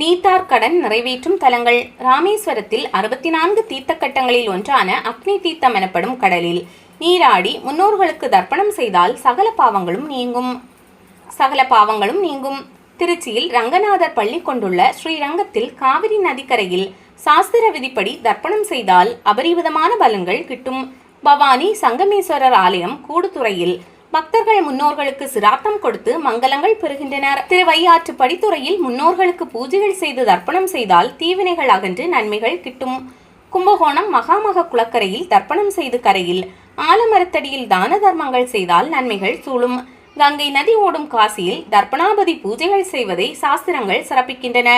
நீத்தார் கடன் நிறைவேற்றும் தலங்கள். ராமேஸ்வரத்தில் அறுபத்தி நான்கு தீர்த்த கட்டங்களில் ஒன்றான அக்னி தீர்த்தம் எனப்படும் கடலில் நீராடி முன்னோர்களுக்கு தர்ப்பணம் செய்தால் சகல பாவங்களும் நீங்கும். சகல பாவங்களும் நீங்கும். திருச்சியில் ரங்கநாதர் பள்ளி கொண்டுள்ள ஸ்ரீரங்கத்தில் காவிரி நதிக்கரையில் சாஸ்திர விதிப்படி தர்ப்பணம் செய்தால் அபரிவிதமான பலன்கள் கிட்டும். பவானி சங்கமேஸ்வரர் ஆலயம் கூடுதுறையில் பக்தர்கள் முன்னோர்களுக்கு சிராத்தம் கொடுத்து மங்களங்கள் பெறுகின்றனர். திருவையாற்று படித்துறையில் முன்னோர்களுக்கு பூஜைகள் செய்து தர்ப்பணம் செய்தால் தீவினைகள் அகன்று நன்மைகள் கிட்டும். கும்பகோணம் மகாமக குளக்கரையில் தர்ப்பணம் செய்து கரையில் ஆலமரத்தடியில் தான தர்மங்கள் செய்தால் நன்மைகள் சூழும். கங்கை நதி ஓடும் காசியில் தர்ப்பணாபதி பூஜைகள் செய்வதை சாஸ்திரங்கள் சிறப்பிக்கின்றன.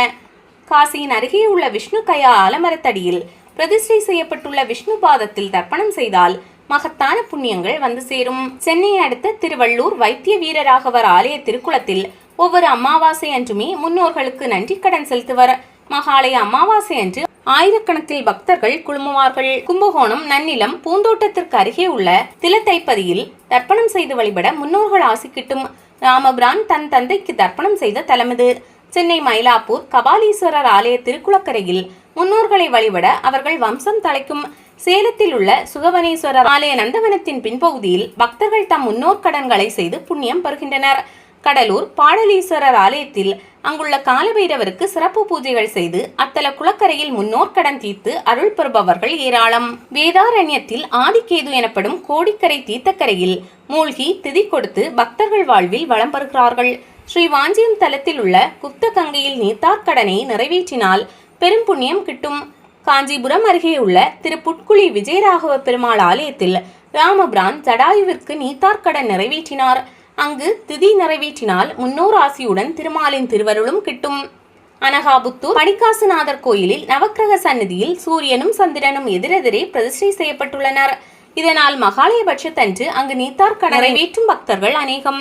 காசியின் அருகே உள்ள விஷ்ணு கயா ஆலமரத்தடியில் பிரதிஷ்டை செய்யப்பட்டுள்ள விஷ்ணு பாதத்தில் தர்ப்பணம் செய்தால் மகத்தான புண்ணியங்கள் வந்து சேரும். சென்னையை அடுத்த திருவள்ளூர் வைத்திய வீரராகவர் ஆலய திருக்குளத்தில் ஒவ்வொரு அமாவாசை அன்றுமே முன்னோர்களுக்கு நன்றி கடன் செலுத்துவர். மகாலய அமாவாசை அன்று ஆயிரக்கணக்கில் பக்தர்கள் குழுமுவார்கள். கும்பகோணம் நன்னிலம் பூந்தோட்டத்திற்கு அருகே உள்ள திலத்தைப்பதியில் தர்ப்பணம் செய்து வழிபட முன்னோர்கள் ஆசி கிட்டும். ராமபிரான் தன் தந்தைக்கு தர்ப்பணம் செய்த தலமிது சென்னை மயிலாப்பூர் கபாலீஸ்வரர் ஆலய திருக்குளக்கரையில் முன்னோர்களை வழிபட அவர்கள் வம்சம் தலைக்கும். சேலத்தில் உள்ள சுகவனேஸ்வரர் ஆலய நந்தவனத்தின் பின்பகுதியில் பக்தர்கள் தம் முன்னோர் கடன்களை செய்து புண்ணியம் பெறுகின்றனர். கடலூர் பாடலீஸ்வரர் ஆலயத்தில் அங்குள்ள காலபைரவருக்கு சிறப்பு பூஜைகள் செய்து அத்தல குளக்கரையில் முன்னோர் கடன் தீர்த்து அருள் பெறுபவர்கள் ஏராளம். வேதாரண்யத்தில் ஆதிக்கேது எனப்படும் கோடிக்கரை தீர்த்தக்கரையில் மூழ்கி திதி கொடுத்து பக்தர்கள் வாழ்வில் வளம் பெறுகிறார்கள். ஸ்ரீ வாஞ்சியம் தலத்தில் உள்ள குப்த கங்கையில் நீத்தார் கடனை நிறைவேற்றினால் பெரும் புண்ணியம் கிட்டும். காஞ்சிபுரம் அருகே உள்ள திரு புட்குழி விஜயராகவ பெருமாள் ஆலயத்தில் ராமபிரான் ஜடாயுவிற்கு நீத்தார்கடன் நிறைவேற்றினார். அங்கு திதி நிறைவேற்றினால் முன்னோர் ஆசியுடன் திருமாலின் திருவருளும் கிட்டும். அனகாபுத்தூர் பணிக்காசுநாதர் கோயிலில் நவக்கிரக சந்நிதியில் சூரியனும் சந்திரனும் எதிரெதிரே பிரதிஷ்டை செய்யப்பட்டுள்ளனர். இதனால் மகாலயபட்சத்தன்று அங்கு நீத்தார்கடன் நிறைவேற்றும் பக்தர்கள் அநேகம்.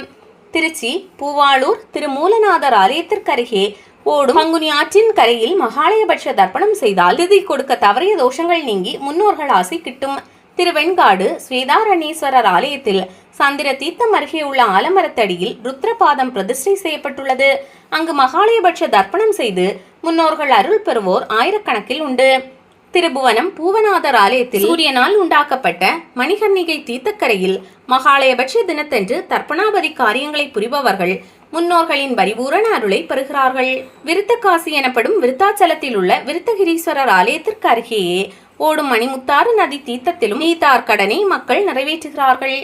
திருச்சி பூவாளூர் திருமூலநாதர் ஆலயத்திற்கு அருகே ஓடும் பங்குனி ஆற்றின் கரையில் மகாலயபட்ச தர்ப்பணம் செய்தால் திதி கொடுக்க தவறிய தோஷங்கள் நீங்கி முன்னோர்கள் ஆசை கிட்டும். திருவெண்காடு ஸ்வேதாரண்யேஸ்வரர் ஆலயத்தில் சந்திர தீர்த்தம் அருகே உள்ள ஆலமரத்தடியில் ருத்ரபாதம் பிரதிஷ்டை செய்யப்பட்டுள்ளது. அங்கு மகாலயபட்ச தர்ப்பணம் செய்து முன்னோர்கள் அருள் பெறுவோர் ஆயிரக்கணக்கில் உண்டு. திருபுவனம் பூவநாதர் ஆலயத்தில் சூரியனால் உண்டாக்கப்பட்ட மணிகர்ணிகை தீர்த்தக்கரையில் மகாலயபட்ச தினத்தன்று தர்ப்பணாபதி காரியங்களை புரிபவர்கள் முன்னோர்களின் பரிபூரண அருளை பெறுகிறார்கள். விருத்தக்காசி எனப்படும் விருத்தாச்சலத்தில் உள்ள விருத்தகிரீஸ்வரர் ஆலயத்திற்கு அருகேயே ஓடும் மணிமுத்தாறு நதி தீர்த்தத்திலும் நீத்தார் கடனை மக்கள் நிறைவேற்றுகிறார்கள்.